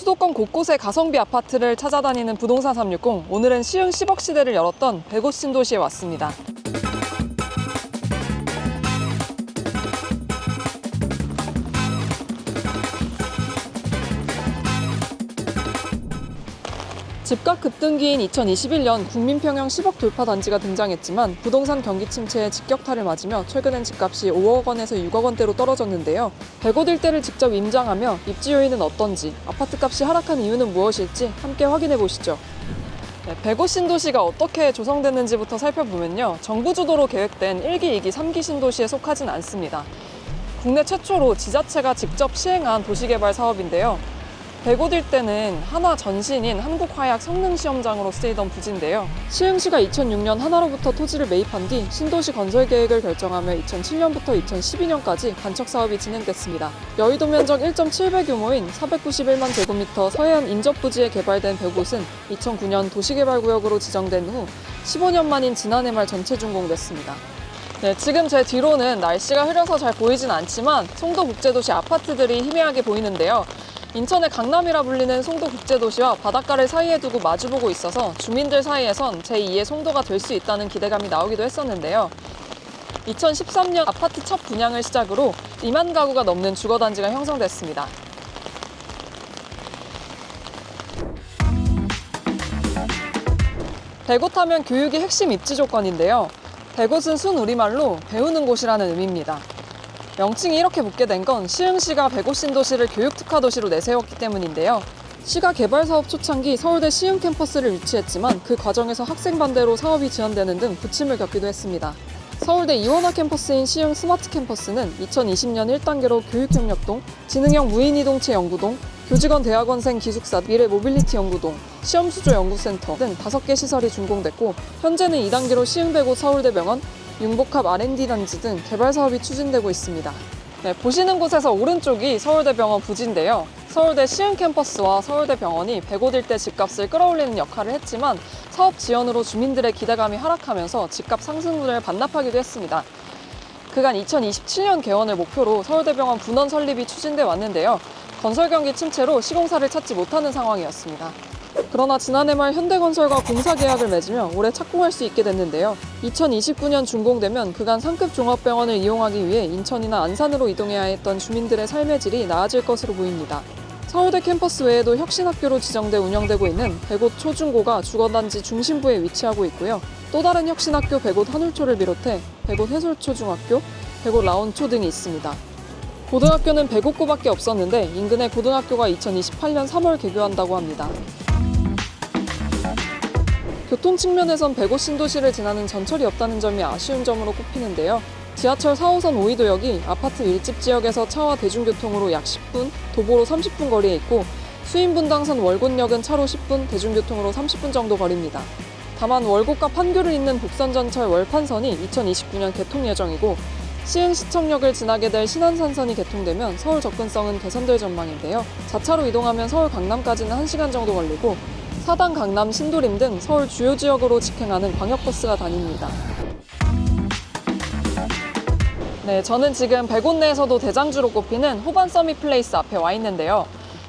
수도권 곳곳의 가성비 아파트를 찾아다니는 부동산 360. 오늘은 시흥 10억 시대를 열었던 100호 신도시에 왔습니다. 집값 급등기인 2021년 국민평형 10억 돌파 단지가 등장했지만 부동산 경기 침체에 직격탄을 맞으며 최근엔 집값이 5억 원에서 6억 원대로 떨어졌는데요. 100호 일대를 직접 임장하며 입지 요인은 어떤지, 아파트 값이 하락한 이유는 무엇일지 함께 확인해 보시죠. 네, 100호 신도시가 어떻게 조성됐는지부터 살펴보면요. 정부 주도로 계획된 1기, 2기, 3기 신도시에 속하진 않습니다. 국내 최초로 지자체가 직접 시행한 도시개발 사업인데요. 100호 일대는 한화 전신인 한국화약 성능시험장으로 쓰이던 부지인데요. 시흥시가 2006년 한화로부터 토지를 매입한 뒤 신도시 건설 계획을 결정하며 2007년부터 2012년까지 간척 사업이 진행됐습니다. 여의도 면적 1.7배 규모인 491만 제곱미터 서해안 인접 부지에 개발된 100곳은 2009년 도시개발구역으로 지정된 후 15년 만인 지난해 말 전체 준공됐습니다. 네, 지금 제 뒤로는 날씨가 흐려서 잘 보이진 않지만 송도 국제도시 아파트들이 희미하게 보이는데요. 인천의 강남이라 불리는 송도 국제도시와 바닷가를 사이에 두고 마주보고 있어서 주민들 사이에선 제2의 송도가 될 수 있다는 기대감이 나오기도 했었는데요. 2013년 아파트 첫 분양을 시작으로 2만 가구가 넘는 주거단지가 형성됐습니다. 대곳 하면 교육이 핵심 입지 조건인데요. 대곳은 순 우리말로 배우는 곳이라는 의미입니다. 명칭이 이렇게 붙게 된 건 시흥시가 백오 신 도시를 교육 특화 도시로 내세웠기 때문인데요. 시가 개발 사업 초창기 서울대 시흥 캠퍼스를 유치했지만 그 과정에서 학생 반대로 사업이 지연되는 등 부침을 겪기도 했습니다. 서울대 이원화 캠퍼스인 시흥 스마트 캠퍼스는 2020년 1단계로 교육협력동, 지능형 무인이동체 연구동, 교직원 대학원생 기숙사 미래 모빌리티 연구동, 시험수조 연구센터 등 5개 시설이 준공됐고 현재는 2단계로 시흥대고 서울대 병원, 융복합 R&D 단지 등 개발 사업이 추진되고 있습니다. 네, 보시는 곳에서 오른쪽이 서울대병원 부지인데요. 서울대 시흥 캠퍼스와 서울대병원이 100호 일대 집값을 끌어올리는 역할을 했지만 사업 지연으로 주민들의 기대감이 하락하면서 집값 상승분을 반납하기도 했습니다. 그간 2027년 개원을 목표로 서울대병원 분원 설립이 추진돼 왔는데요. 건설 경기 침체로 시공사를 찾지 못하는 상황이었습니다. 그러나 지난해 말 현대건설과 공사 계약을 맺으며 올해 착공할 수 있게 됐는데요. 2029년 준공되면 그간 상급 종합병원을 이용하기 위해 인천이나 안산으로 이동해야 했던 주민들의 삶의 질이 나아질 것으로 보입니다. 서울대 캠퍼스 외에도 혁신학교로 지정돼 운영되고 있는 백옷 초중고가 주거단지 중심부에 위치하고 있고요. 또 다른 혁신학교 백옷 한울초를 비롯해 백옷 해솔초중학교, 백옷 라온초 등이 있습니다. 고등학교는 105구밖에 없었는데 인근의 고등학교가 2028년 3월 개교한다고 합니다. 교통 측면에선 105 신도시를 지나는 전철이 없다는 점이 아쉬운 점으로 꼽히는데요. 지하철 4호선 오이도역이 아파트 밀집 지역에서 차와 대중교통으로 약 10분, 도보로 30분 거리에 있고 수인분당선 월곶역은 차로 10분, 대중교통으로 30분 정도 거리입니다. 다만 월곶과 판교를 잇는 북선전철 월판선이 2029년 개통 예정이고 시흥시청역을 지나게 될 신안산선이 개통되면 서울 접근성은 개선될 전망인데요. 자차로 이동하면 서울 강남까지는 1시간 정도 걸리고 사당, 강남, 신도림 등 서울 주요 지역으로 직행하는 광역버스가 다닙니다. 네, 저는 지금 백옷 내에서도 대장주로 꼽히는 호반 서밋 플레이스 앞에 와 있는데요.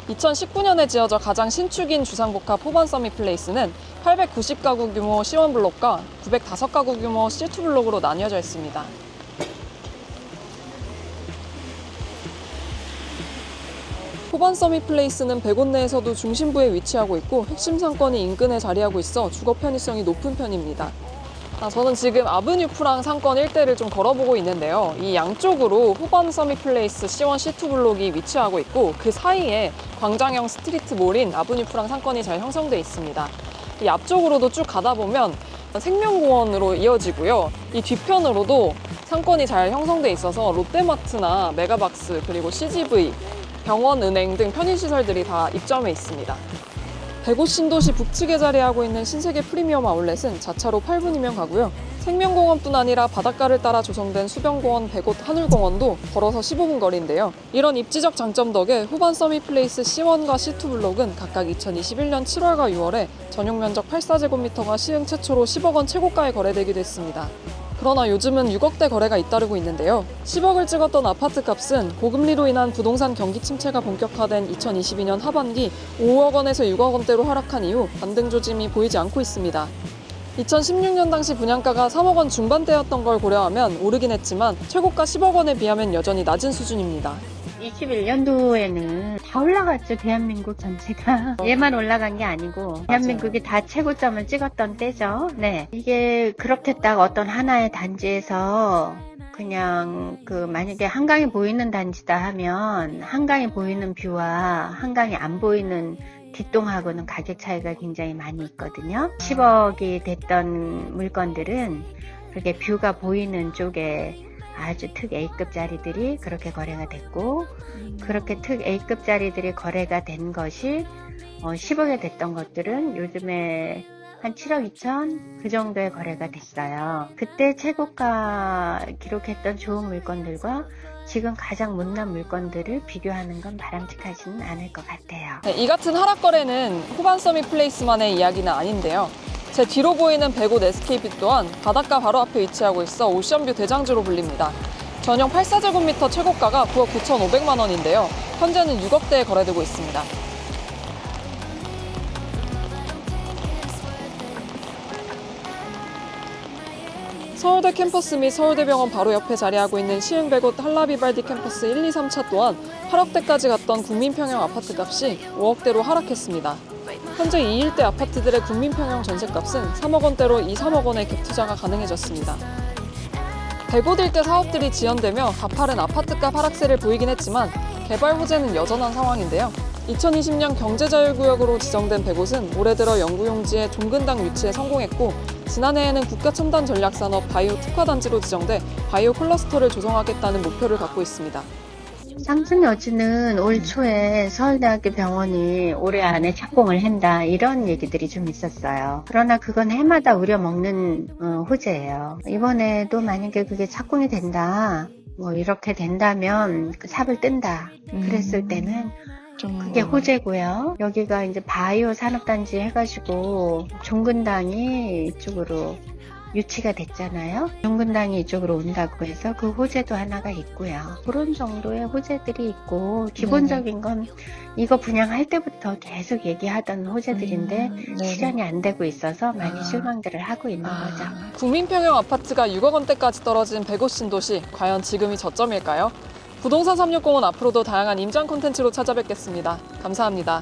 2019년에 지어져 가장 신축인 주상복합 호반 서밋 플레이스는 890가구 규모 C1 블록과 905가구 규모 C2 블록으로 나뉘어져 있습니다. 호반 서밋 플레이스는 백옷 내에서도 중심부에 위치하고 있고 핵심 상권이 인근에 자리하고 있어 주거 편의성이 높은 편입니다. 아, 저는 지금 아브뉴 프랑 상권 일대를 좀 걸어보고 있는데요. 이 양쪽으로 호반 서밋 플레이스 C1, C2 블록이 위치하고 있고 그 사이에 광장형 스트리트 몰인 아브뉴 프랑 상권이 잘 형성돼 있습니다. 이 앞쪽으로도 쭉 가다 보면 생명공원으로 이어지고요. 이 뒤편으로도 상권이 잘 형성돼 있어서 롯데마트나 메가박스 그리고 CGV, 병원, 은행 등 편의시설들이 다 입점해 있습니다. 백옷 신도시 북측에 자리하고 있는 신세계 프리미엄 아울렛은 자차로 8분이면 가고요. 생명공원뿐 아니라 바닷가를 따라 조성된 수변공원 백옷 한울공원도 걸어서 15분 거리인데요. 이런 입지적 장점 덕에 후반 서밋 플레이스 C1과 C2 블록은 각각 2021년 7월과 6월에 전용 면적 84제곱미터가 시흥 최초로 10억 원 최고가에 거래되기도 했습니다. 그러나 요즘은 6억대 거래가 잇따르고 있는데요. 10억을 찍었던 아파트 값은 고금리로 인한 부동산 경기 침체가 본격화된 2022년 하반기 5억 원에서 6억 원대로 하락한 이후 반등 조짐이 보이지 않고 있습니다. 2016년 당시 분양가가 3억 원 중반대였던 걸 고려하면 오르긴 했지만 최고가 10억 원에 비하면 여전히 낮은 수준입니다. 21년도에는 다 올라갔죠 대한민국 전체가. 얘만 올라간 게 아니고 대한민국이 다 최고점을 찍었던 때죠. 네. 이게 그렇게 딱 어떤 하나의 단지에서 그냥 그 만약에 한강이 보이는 단지다 하면 한강이 보이는 뷰와 한강이 안 보이는 뒷동하고는 가격 차이가 굉장히 많이 있거든요. 10억이 됐던 물건들은 그렇게 뷰가 보이는 쪽에 아주 특 A급짜리들이 그렇게 거래가 됐고 그렇게 특 A급짜리들이 거래가 된 것이 어, 10억에 됐던 것들은 요즘에 한 7억 2천 그 정도의 거래가 됐어요. 그때 최고가 기록했던 좋은 물건들과 지금 가장 못난 물건들을 비교하는 건 바람직하지는 않을 것 같아요. 네, 이 같은 하락 거래는 후반 서밋 플레이스만의 이야기는 아닌데요. 제 뒤로 보이는 백옷 SKP 또한 바닷가 바로 앞에 위치하고 있어 오션뷰 대장주로 불립니다. 전용 84제곱미터 최고가가 9억 9,500만 원인데요. 현재는 6억대에 거래되고 있습니다. 서울대 캠퍼스 및 서울대병원 바로 옆에 자리하고 있는 시흥백옷 한라비발디 캠퍼스 1, 2, 3차 또한 8억대까지 갔던 국민평형 아파트 값이 5억대로 하락했습니다. 현재 이 일대 아파트들의 국민평형 전세값은 3억 원대로 2, 3억 원의 갭 투자가 가능해졌습니다. 백옷 일대 사업들이 지연되며 가파른 아파트값 하락세를 보이긴 했지만 개발 호재는 여전한 상황인데요. 2020년 경제자율구역으로 지정된 백옷은 올해 들어 영구용지의 종근당 유치에 성공했고 지난해에는 국가첨단 전략산업 바이오 특화단지로 지정돼 바이오 클러스터를 조성하겠다는 목표를 갖고 있습니다. 삼순 여지는 올 초에 서울대학교 병원이 올해 안에 착공을 한다 이런 얘기들이 좀 있었어요. 그러나 그건 해마다 우려먹는 어, 호재예요. 이번에도 만약에 그게 착공이 된다 뭐 이렇게 된다면 그 삽을 뜬다 그랬을 때는 그게 호재고요. 여기가 이제 바이오 산업단지 해가지고 종근당이 이쪽으로 유치가 됐잖아요. 종근당이 이쪽으로 온다고 해서 그 호재도 하나가 있고요. 그런 정도의 호재들이 있고 기본적인 건 이거 분양할 때부터 계속 얘기하던 호재들인데 실현이 안 되고 있어서 많이 실망들을 하고 있는 거죠. 국민평형 아파트가 6억 원대까지 떨어진 백옷 신도시 과연 지금이 저점일까요? 부동산 360은 앞으로도 다양한 임장 콘텐츠로 찾아뵙겠습니다. 감사합니다.